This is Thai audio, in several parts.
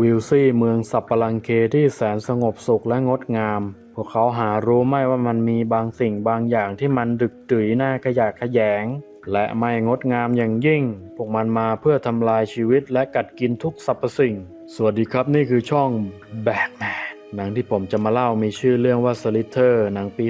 วิลซี่เมืองสับปะรังเคที่แสนสงบสุขและงดงาม พวกเขาหารู้ไม่ว่ามันมีบางสิ่งบางอย่างที่มันดึกดื่ยหน้าขยะแขยง และไม่งดงามอย่างยิ่ง พวกมันมาเพื่อทำลายชีวิตและกัดกินทุกสรรพสิ่ง สวัสดีครับนี่คือช่องแบกแมน หนังที่ผมจะมาเล่ามีชื่อเรื่องว่า s l i t e r หนังปี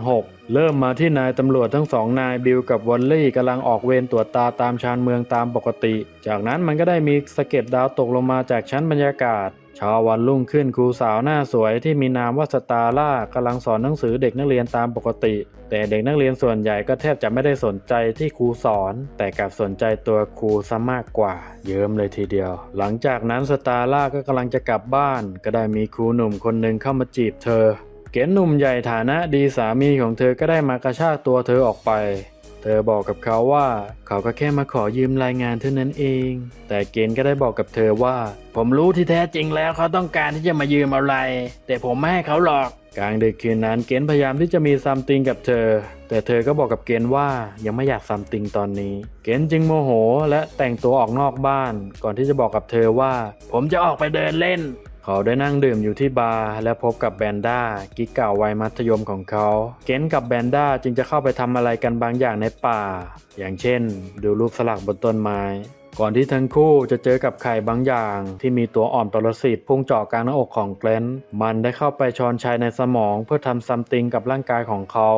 2006 เริ่มมาที่นายตำรวจทั้งสองนายบิลกับวอลลี่กำลังออกเวรตรวจตาตามชานเมืองตามปกติ จากนั้นมันก็ได้มีสะเก็ดดาวตกลงมาจากชั้นบรรยากาศ เช้าวันรุ่งขึ้นครูสาวหน้าสวยที่มีนามว่าสตาร่ากำลังสอนหนังสือเด็กนักเรียนตามปกติ แต่เด็กนักเรียนส่วนใหญ่ก็แทบจะไม่ได้สนใจที่ครูสอน แต่กลับสนใจตัวครูซะมากกว่า เยิ้มเลยทีเดียว หลังจากนั้นสตาร่าก็กำลังจะกลับบ้าน ก็ได้มีครูหนุ่มคนหนึ่งเข้ามาจีบเธอ เก๋หนุ่มใหญ่ฐานะดีสามีของเธอก็ได้มากระชากตัวเธอออกไป ธอบอกกับเขาว่า เขาก็แค่มาขอยืมรายงานเท่านั้นเอง แต่เกณฑ์ก็ได้บอกกับเธอว่า ผมรู้ที่แท้จริงแล้วเขาต้องการที่จะมายืมอะไร แต่ผมไม่ให้เขาหรอกกลางดึกคืนนั้นเกณฑ์พยายามที่จะมีซัมติงกับเธอ แต่เธอก็บอกกับเกณฑ์ว่ายังไม่อยากซัมติงตอนนี้ เกณฑ์จึงโมโห และแต่งตัวออกนอกบ้าน ก่อนที่จะบอกกับเธอว่า ผมจะออกไปเดินเล่น เขาได้นั่งดื่มอยู่ที่บาร์และพบกับแบนด้ากิ๊กเก่าวัยมัธยมของเขา เกนกับแบนด้าจึงจะเข้าไปทำอะไรกันบางอย่างในป่า อย่างเช่น ดูรูปสลักบนต้นไม้ ก่อนที่ทั้งคู่จะเจอกับไข่บางอย่าง ที่มีตัวอ่อนปรสิตพุ่งเจาะกลางหน้าอกของเกลนมันได้เข้าไปชอนชัยในสมองเพื่อทำซัมติงกับร่างกายของเขา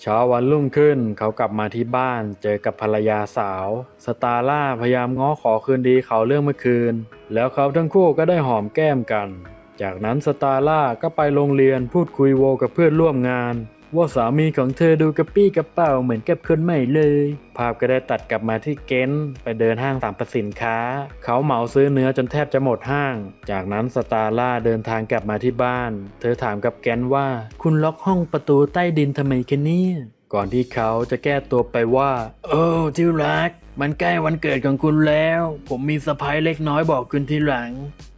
เช้าวันรุ่งขึ้นเขากลับมาที่บ้านเจอกับภรรยาสาว สตาร่าพยายามง้อขอคืนดีเขาเรื่องเมื่อคืน แล้วเขาทั้งคู่ก็ได้หอมแก้มกัน จากนั้นสตาร่าก็ไปโรงเรียนพูดคุยโวกับเพื่อนร่วมงาน ว่าสามีของเธอดูกระปี้กระเป๋าเหมือนกับคนใหม่เลย ภาพก็ได้ตัดกลับมาที่เกนไปเดินห้างสรรพสินค้า เขาเหมาซื้อเนื้อจนแทบจะหมดห้าง จากนั้นสตาร่าเดินทางกลับมาที่บ้าน เธอถามกับแกนว่า คุณล็อกห้องประตูใต้ดินทำไมกันเนี่ย ก่อนที่เขาจะแก้ตัวไปว่า โอ้ที่รัก มันใกล้วันเกิดของคุณแล้ว ผมมีสะพายเล็กน้อยบอกคุณทีหลัง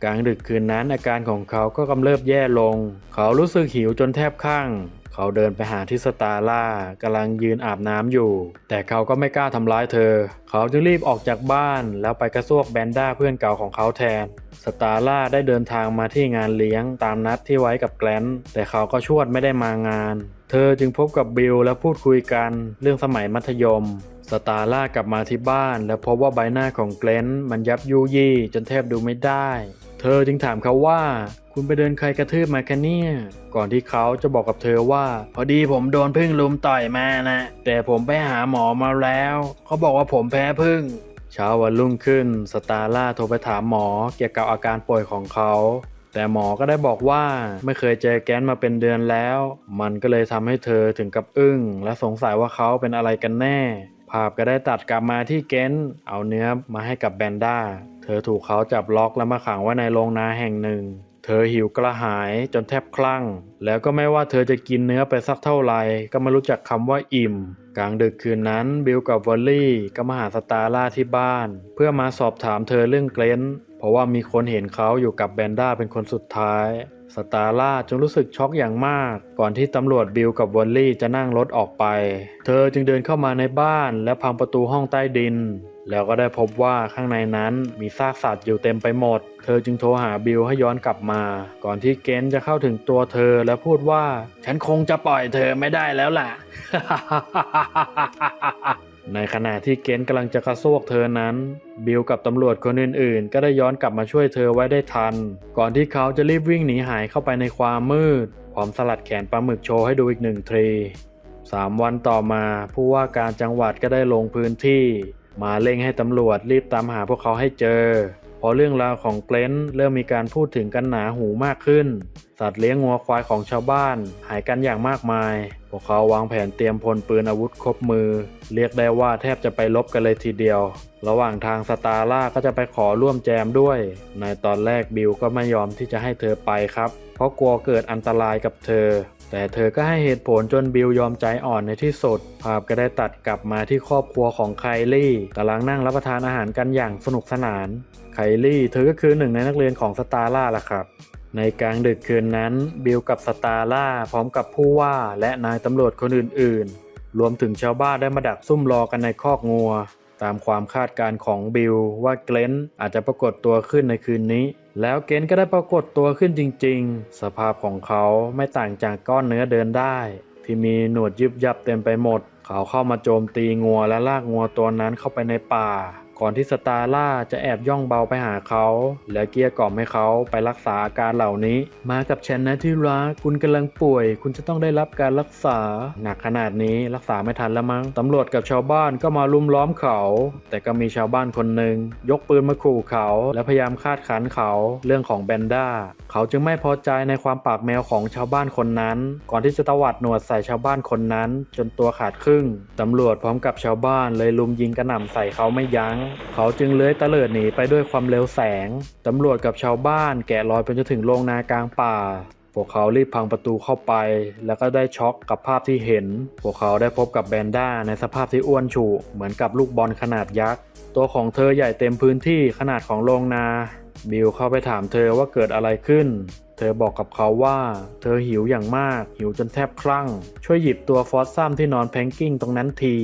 กลางดึกคืนนั้นอาการของเขาก็กำเริบแย่ลง เขารู้สึกหิวจนแทบคลั่งเขาเดินไปหาที่สตาล่ากำลังยืนอาบน้ำอยู่ แต่เขาก็ไม่กล้าทำร้ายเธอ เขาจึงรีบออกจากบ้านแล้วไปกระซวกแบนด้าเพื่อนเก่าของเขาแทน สตาร์ล่าได้เดินทางมาที่งานเลี้ยงตามนัดที่ไว้กับแกลนแต่เขาก็ชวดไม่ได้มางาน เธอจึงพบกับบิลและพูดคุยกันเรื่องสมัยมัธยม สตาร์ล่ากลับมาที่บ้าน และพบว่าใบหน้าของเกลนมันยับยุยี่จนแทบดูไม่ได้ เธอจึงถามเขาว่า คุณไปเดินใครกระทืบมาคะเนี่ย ก่อนที่เขาจะบอกกับเธอว่า พอดีผมโดนพึ่งลุมต่อยมานะแต่ผมไปหาหมอมาแล้ว เขาบอกว่าผมแพ้พึ่งเช้าวันรุ่งขึ้น สตาร่าโทรไปถามหมอเกี่ยวกับอาการป่วยของเขา แต่หมอก็ได้บอกว่าไม่เคยเจอแก๊นมาเป็นเดือนแล้ว มันก็เลยทำให้เธอถึงกับอึ้ง และสงสัยว่าเขาเป็นอะไรกันแน่ ภาพก็ได้ตัดกลับมาที่เกนเอาเนื้อมาให้กับแบนด้า เธอถูกเขาจับล็อกและมาขังไว้ในโรงนาแห่งหนึ่ง เธอหิวกระหายจนแทบคลั่ง แล้วก็ไม่ว่าเธอจะกินเนื้อไปสักเท่าไหร่ก็ไม่รู้จักคำว่าอิ่มกลางดึกคืนนั้นบิลกับวอลลี่ก็มาหาสตาร่าที่บ้าน เพื่อมาสอบถามเธอเรื่องเกรน เพราะว่ามีคนเห็นเขาอยู่กับแบนด้าเป็นคนสุดท้าย สตาร่าจึงรู้สึกช็อกอย่างมาก ก่อนที่ตำรวจบิลกับวอลลี่จะนั่งรถออกไป เธอจึงเดินเข้ามาในบ้านและพังประตูห้องใต้ดิน แล้วก็ได้พบว่าข้างในนั้นมีซากสัตว์อยู่เต็มไปหมด เธอจึงโทรหาบิลให้ย้อนกลับมา ก่อนที่เกนจะเข้าถึงตัวเธอและพูดว่า ฉันคงจะปล่อยเธอไม่ได้แล้วล่ะ ในขณะที่เกนกำลังจะกระซวกเธอนั้น บิลกับตำรวจคนอื่นๆ ก็ได้ย้อนกลับมาช่วยเธอไว้ได้ทัน ก่อนที่เขาจะรีบวิ่งหนีหายเข้าไปในความมืด พร้อมสลัดแขนปลาหมึกโชว์ให้ดูอีกหนึ่งทรีสามวันต่อมาผู้ว่าการจังหวัดก็ได้ลงพื้นที่ มาเร่งให้ตำรวจรีบตามหาพวกเขาให้เจอ พอเรื่องราวของเกลนเริ่มมีการพูดถึงกันหนาหูมากขึ้น สัตว์เลี้ยงงัวควายของชาวบ้าน หายกันอย่างมากมาย พวกเขาวางแผนเตรียมพลปืนอาวุธครบมือ เรียกได้ว่าแทบจะไปลบกันเลยทีเดียว ระหว่างทางสตาร่าก็จะไปขอร่วมแจมด้วย ในตอนแรกบิลก็ไม่ยอมที่จะให้เธอไปครับ เพราะกลัวเกิดอันตรายกับเธอ แต่เธอก็ให้เหตุผลจนบิลยอมใจอ่อนในที่สุด ภาพก็ได้ตัดกลับมาที่ครอบครัวของไคลี่กำลังนั่งรับประทานอาหารกันอย่างสนุกสนาน คลี่ เธอก็คือหนึ่งในนักเรียนของสตาร่าล่ะครับ ในกลางดึกคืนนั้น บิลกับสตาร่าพร้อมกับผู้ว่าและนายตำรวจคนอื่นๆ รวมถึงชาวบ้านได้มาดักซุ่มรอกันในคอกงัว ตามความคาดการณ์ของบิลว่าเกลนอาจจะปรากฏตัวขึ้นในคืนนี้ แล้วเกนก็ได้ปรากฏตัวขึ้นจริง ๆ สภาพของเขาไม่ต่างจากก้อนเนื้อเดินได้ ที่มีหนวดยึบยับเต็มไปหมด เขาเข้ามาโจมตีงัวและลากงัวตัวนั้นเข้าไปในป่า ก่อนที่สตาร่าจะแอบย่องเบาไปหาเขา และเกลี้ยกล่อมให้เขาไปรักษาอาการเหล่านี้ มากับฉันนะที่รักคุณกำลังป่วย คุณจะต้องได้รับการรักษา หนักขนาดนี้รักษาไม่ทันแล้วมั้งตำรวจกับชาวบ้านก็มาลุมล้อมเขา แต่ก็มีชาวบ้านคนหนึ่งยกปืนมาขู่เขา และพยายามคาดขันเขาเรื่องของแบนด้าเขาจึงไม่พอใจในความปากแมวของชาวบ้านคนนั้น ก่อนที่จะตวัดหนวดใส่ชาวบ้านคนนั้น จนตัวขาดครึ่งตำรวจพร้อมกับชาวบ้านเลยลุมยิงกระหน่ำใส่เขาไม่ยัง้งเขาจึงเลื้อยตะเลิดหนีไปด้วยความเร็วแสง ตำรวจกับชาวบ้านแกะรอยไปจนถึงโรงนากลางป่า พวกเขารีบพังประตูเข้าไป แล้วก็ได้ช็อกกับภาพที่เห็น พวกเขาได้พบกับแบนด้าในสภาพที่อ้วนฉุเหมือนกับลูกบอลขนาดยักษ์ ตัวของเธอใหญ่เต็มพื้นที่ขนาดของโรงนา บิลเข้าไปถามเธอว่าเกิดอะไรขึ้น เธอบอกกับเขาว่า เธอหิวอย่างมาก หิวจนแทบคลั่ง ช่วยหยิบตัวฟอสซัมที่นอนแพงกิ้งตรงนั้นที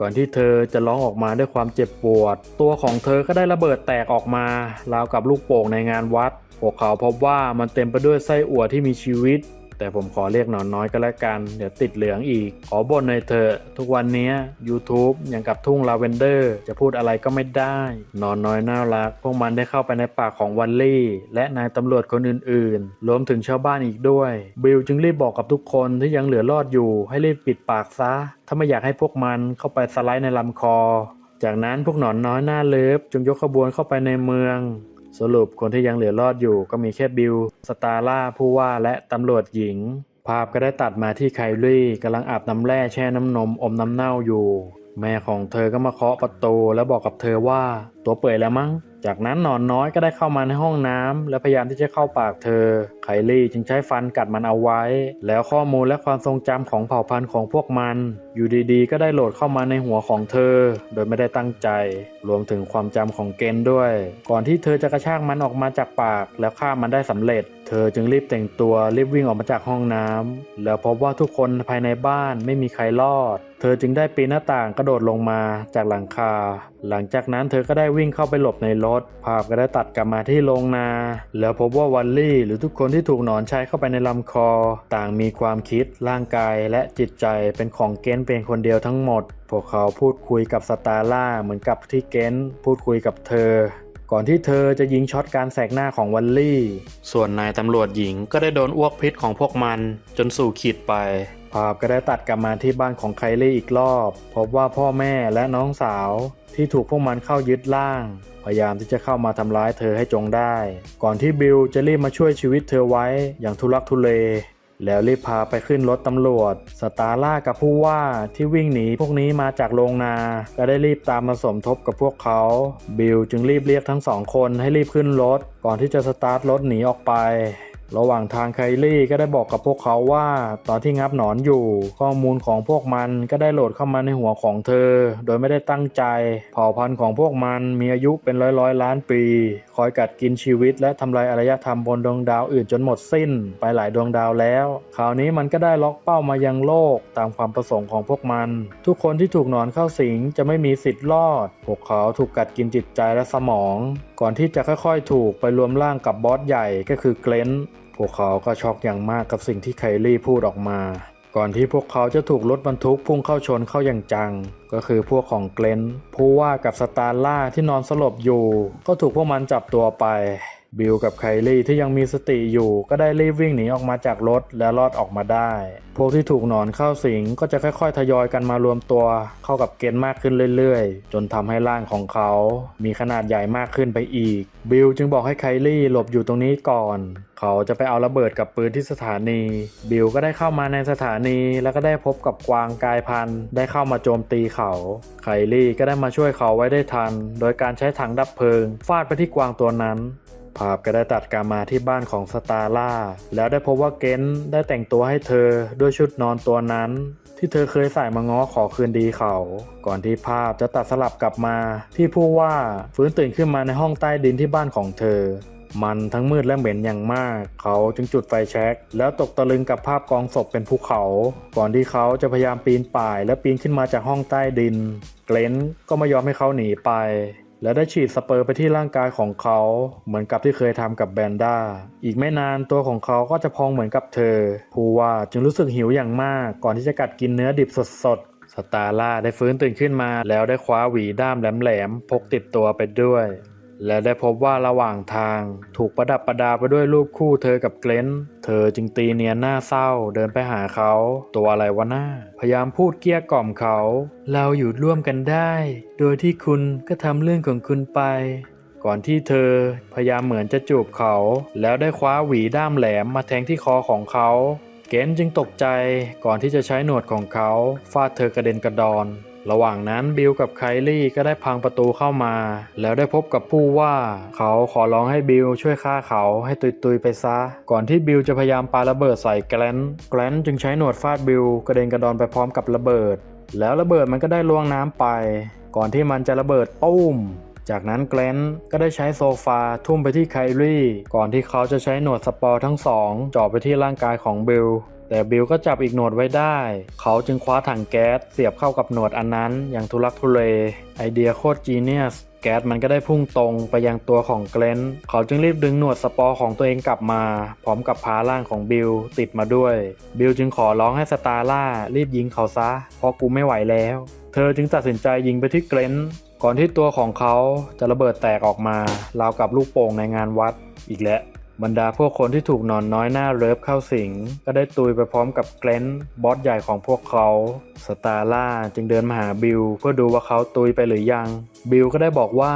ก่อนที่เธอจะร้องออกมาด้วยความเจ็บปวด ตัวของเธอก็ได้ระเบิดแตกออกมาราวกับลูกโป่งในงานวัดพวกเขาพบว่ามันเต็มไปด้วยไส้อั่วที่มีชีวิต แต่ผมขอเรียกหนอนน้อยก็แล้วกัน เดี๋ยวติดเหลืองอีก ขอบ่นในอยเถอะ ทุกวันนี้ YouTube อย่างกับทุ่งลาเวนเดอร์ จะพูดอะไรก็ไม่ได้หนอนน้อยน่ารัก พวกมันได้เข้าไปในปากของวันลี่ และนายตำรวจคนอื่นๆ รวมถึงชาวบ้านอีกด้วย บิลจึงรีบบอกกับทุกคนที่ยังเหลือรอดอยู่ ให้รีบปิดปากซะ ถ้าไม่อยากให้พวกมันเข้าไปสไลด์ในลำคอ จากนั้นพวกหนอนน้อยหน้าเลิฟจึงยกขบวนเข้าไปในเมือง สรุปคนที่ยังเหลือรอดอยู่ก็มีแค่บิล สตาร่า ผู้ว่าและตำรวจหญิง ภาพก็ได้ตัดมาที่ไคลี่กำลังอาบน้ำแร่แช่น้ำนมอมน้ำเน่าอยู่ แม่ของเธอก็มาเคาะประตูแล้วบอกกับเธอว่า ตัวเปื่อยแล้วมั้ง จากนั้นหนอนน้อยก็ได้เข้ามาในห้องน้ำและพยายามที่จะเข้าปากเธอไคลี่จึงใช้ฟันกัดมันเอาไว้ แล้วข้อมูลและความทรงจำของเผ่าพันธุ์ของพวกมัน อยู่ดีๆ ก็ได้โหลดเข้ามาในหัวของเธอ โดยไม่ได้ตั้งใจ รวมถึงความจำของเกนด้วย ก่อนที่เธอจะกระชากมันออกมาจากปาก แล้วฆ่ามันได้สำเร็จ เธอจึงรีบแต่งตัวรีบวิ่งออกมาจากห้องน้ำแล้วพบว่าทุกคนภายในบ้านไม่มีใครรอดเธอจึงได้ปีนหน้าต่างกระโดดลงมาจากหลังคา หลังจากนั้นเธอก็ได้วิ่งเข้าไปหลบในรถ ภาพก็ได้ตัดกลับมาที่โรงนา แล้วพบว่าวันลี่หรือทุกคนที่ถูกหนอนใช้เข้าไปในลำคอ ต่างมีความคิดร่างกายและจิตใจเป็นของเกนเป็นคนเดียวทั้งหมด พวกเขาพูดคุยกับสตาร์ล่าเหมือนกับที่เกนพูดคุยกับเธอ ก่อนที่เธอจะยิงช็อตการแสกหน้าของวันลี่ ส่วนนายตำรวจหญิงก็ได้โดนอ้วกพิษของพวกมันจนสู่ขีดไปภาพก็ได้ตัดกลับมาที่บ้านของไคลี่อีกรอบ พบว่าพ่อแม่และน้องสาวที่ถูกพวกมันเข้ายึดร่าง พยายามที่จะเข้ามาทำร้ายเธอให้จงได้ ก่อนที่บิลจะรีบมาช่วยชีวิตเธอไว้อย่างทุลักทุเล แล้วรีบพาไปขึ้นรถตำรวจ สตาร่ากับผู้ว่าที่วิ่งหนีพวกนี้มาจากโรงนา ก็ได้รีบตามมาสมทบกับพวกเขา บิลจึงรีบเรียกทั้งสองคนให้รีบขึ้นรถ ก่อนที่จะสตาร์ทรถหนีออกไป ระหว่างทางไคลี่ก็ได้บอกกับพวกเขาว่า ตอนที่งับหนอนอยู่ ข้อมูลของพวกมันก็ได้โหลดเข้ามาในหัวของเธอ โดยไม่ได้ตั้งใจ เผ่าพันธุ์ของพวกมันมีอายุเป็นร้อยร้อยล้านปี คอยกัดกินชีวิต และทำลายอารยธรรมบนดวงดาวอื่นจนหมดสิ้น ไปหลายดวงดาวแล้ว คราวนี้มันก็ได้ล็อกเป้ามายังโลกตามความประสงค์ของพวกมัน ทุกคนที่ถูกหนอนเข้าสิงจะไม่มีสิทธิ์รอด พวกเขาถูกกัดกินจิตใจและสมอง ก่อนที่จะค่อยๆ ถูกไปรวมร่างกับบอสใหญ่ก็คือเกรน พวกเขาก็ช็อกอย่างมากกับสิ่งที่ไคลี่พูดออกมา ก่อนที่พวกเขาจะถูกรถบรรทุกพุ่งเข้าชนเข้าอย่างจัง ก็คือพวกของเกลนผู้ว่ากับสตาร์ล่าที่นอนสลบอยู่ ก็ถูกพวกมันจับตัวไป บิลกับไคลี่ที่ยังมีสติอยู่ก็ได้รีบวิ่งหนีออกมาจากรถและรอดออกมาได้ พวกที่ถูกหนอนเข้าสิงก็จะค่อยๆ ทยอยกันมารวมตัว เข้ากับเกนมากขึ้นเรื่อยๆ จนทำให้ร่างของเขา มีขนาดใหญ่มากขึ้นไปอีก บิลจึงบอกให้ไคลี่หลบอยู่ตรงนี้ก่อน เขาจะไปเอาระเบิดกับปืนที่สถานี บิลก็ได้เข้ามาในสถานีแล้วก็ได้พบกับกวางกายพันธุ์ ได้เข้ามาโจมตีเขาไคลี่ก็ได้มาช่วยเขาไว้ได้ทัน โดยการใช้ถังดับเพลิง ฟาดไปที่กวางตัวนั้น ภาพก็ได้ตัดกลับมาที่บ้านของสตาร่า แล้วได้พบว่าเกนได้แต่งตัวให้เธอด้วยชุดนอนตัวนั้น ที่เธอเคยใส่มาง้อขอคืนดีเขา ก่อนที่ภาพจะตัดสลับกลับมา ที่ผู้ว่าฟื้นตื่นขึ้นมาในห้องใต้ดินที่บ้านของเธอ มันทั้งมืดและเหม็นอย่างมาก เขาจึงจุดไฟแช็กแล้วตกตะลึงกับภาพกองศพเป็นภูเขา ก่อนที่เขาจะพยายามปีนป่าย และปีนขึ้นมาจากห้องใต้ดิน เกรนก็ไม่ยอมให้เขาหนีไป และได้ฉีดสเปอร์ไปที่ร่างกายของเขาเหมือนกับที่เคยทำกับแบนด้า อีกไม่นานตัวของเขาก็จะพองเหมือนกับเธอ ผู้ว่าจึงรู้สึกหิวอย่างมากก่อนที่จะกัดกินเนื้อดิบสดๆสตาร์ล่าได้ฟื้นตื่นขึ้นมาแล้วได้คว้าหวีด้ามแหลมๆพกติดตัวไปด้วย และได้พบว่าระหว่างทางถูกประดับประดาไปด้วยรูปคู่เธอกับเกรนเธอจึงตีเนียนหน้าเศร้าเดินไปหาเขา ตัวอะไรวะหน้า พยายามพูดเกลี้ยกล่อมเขา เราอยู่ร่วมกันได้ โดยที่คุณก็ทำเรื่องของคุณไป ก่อนที่เธอพยายามเหมือนจะจูบเขา แล้วได้คว้าหวีด้ามแหลมมาแทงที่คอของเขา เกนจึงตกใจก่อนที่จะใช้หนวดของเขาฟาดเธอกระเด็นกระดอน ระหว่างนั้นบิลกับไคลี่ก็ได้พังประตูเข้ามา แล้วได้พบกับผู้ว่า เขาขอร้องให้บิลช่วยฆ่าเขาให้ตุยๆไปซะ ก่อนที่บิลจะพยายามปาระเบิดใส่แกลนแกลนจึงใช้หนวดฟาดบิลกระเด็นกระดอนไปพร้อมกับระเบิด แล้วระเบิดมันก็ได้ล่วงน้ำไป ก่อนที่มันจะระเบิดปุ้มจากนั้นเกลนก็ได้ใช้โซฟาทุ่มไปที่ไคลี่ ก่อนที่เขาจะใช้หนวดสปอร์ทั้งสองจาะไปที่ร่างกายของบิล แต่บิลก็จับอีกหนวดไว้ได้ เขาจึงคว้าถังแก๊สเสียบเข้ากับหนวดอันนั้น อย่างทุลักทุเล ไอเดียโคตรจีเนียสแก๊สมันก็ได้พุ่งตรงไปยังตัวของเกลนเขาจึงรีบดึงหนวดสปอร์ของตัวเองกลับมา พร้อมกับพาร่างของบิลติดมาด้วย บิลจึงขอร้องให้สตาร่ารีบยิงเขาซะ เพราะกูไม่ไหวแล้ว เธอจึงตัดสินใจยิงไปที่เกรนก่อนที่ตัวของเขาจะระเบิดแตกออกมาราวกับลูกโป่งในงานวัดอีกแล้ว บรรดาพวกคนที่ถูกนอนน้อยหน้าเลิฟเข้าสิง ก็ได้ตุยไปพร้อมกับเกรนบอสใหญ่ของพวกเขา สตาร่าจึงเดินมาหาบิลเพื่อดูว่าเขาตุยไปหรือยัง บิลก็ได้บอกว่า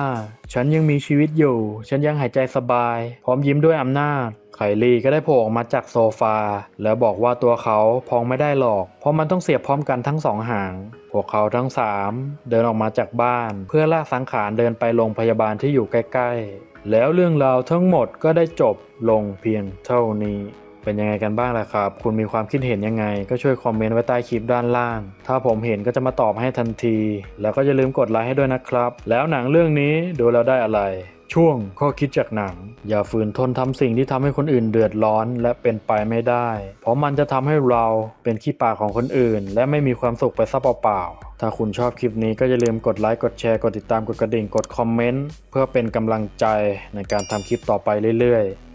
ฉันยังมีชีวิตอยู่ ฉันยังหายใจสบาย พร้อมยิ้มด้วยอำนาจ ไคลี่ก็ได้โผล่ออกมาจากโซฟา แล้วบอกว่าตัวเขาพองไม่ได้หรอก เพราะมันต้องเสียบพร้อมกันทั้งสองหาง พวกเขาทั้งสามเดินออกมาจากบ้าน เพื่อลากสังขารเดินไปโรงพยาบาลที่อยู่ใกล้ๆ แล้วเรื่องราวทั้งหมดก็ได้จบลงเพียงเท่านี้ เป็นยังไงกันบ้างล่ะครับ คุณมีความคิดเห็นยังไง ก็ช่วยคอมเมนต์ไว้ใต้คลิปด้านล่าง ถ้าผมเห็นก็จะมาตอบให้ทันที แล้วก็อย่าลืมกดไลค์ให้ด้วยนะครับ แล้วหนังเรื่องนี้ดูแล้วได้อะไร ช่วงข้อคิดจากหนัง อย่าฝืนทนทำสิ่งที่ทำให้คนอื่นเดือดร้อนและเป็นไปไม่ได้ เพราะมันจะทำให้เราเป็นขี้ปากของคนอื่น และไม่มีความสุขไปซะเปล่าๆ ถ้าคุณชอบคลิปนี้ก็อย่าลืมกดไลค์ กดแชร์ กดติดตาม กดกระดิ่ง กดคอมเมนต์ เพื่อเป็นกำลังใจในการทำคลิปต่อไปเรื่อยๆ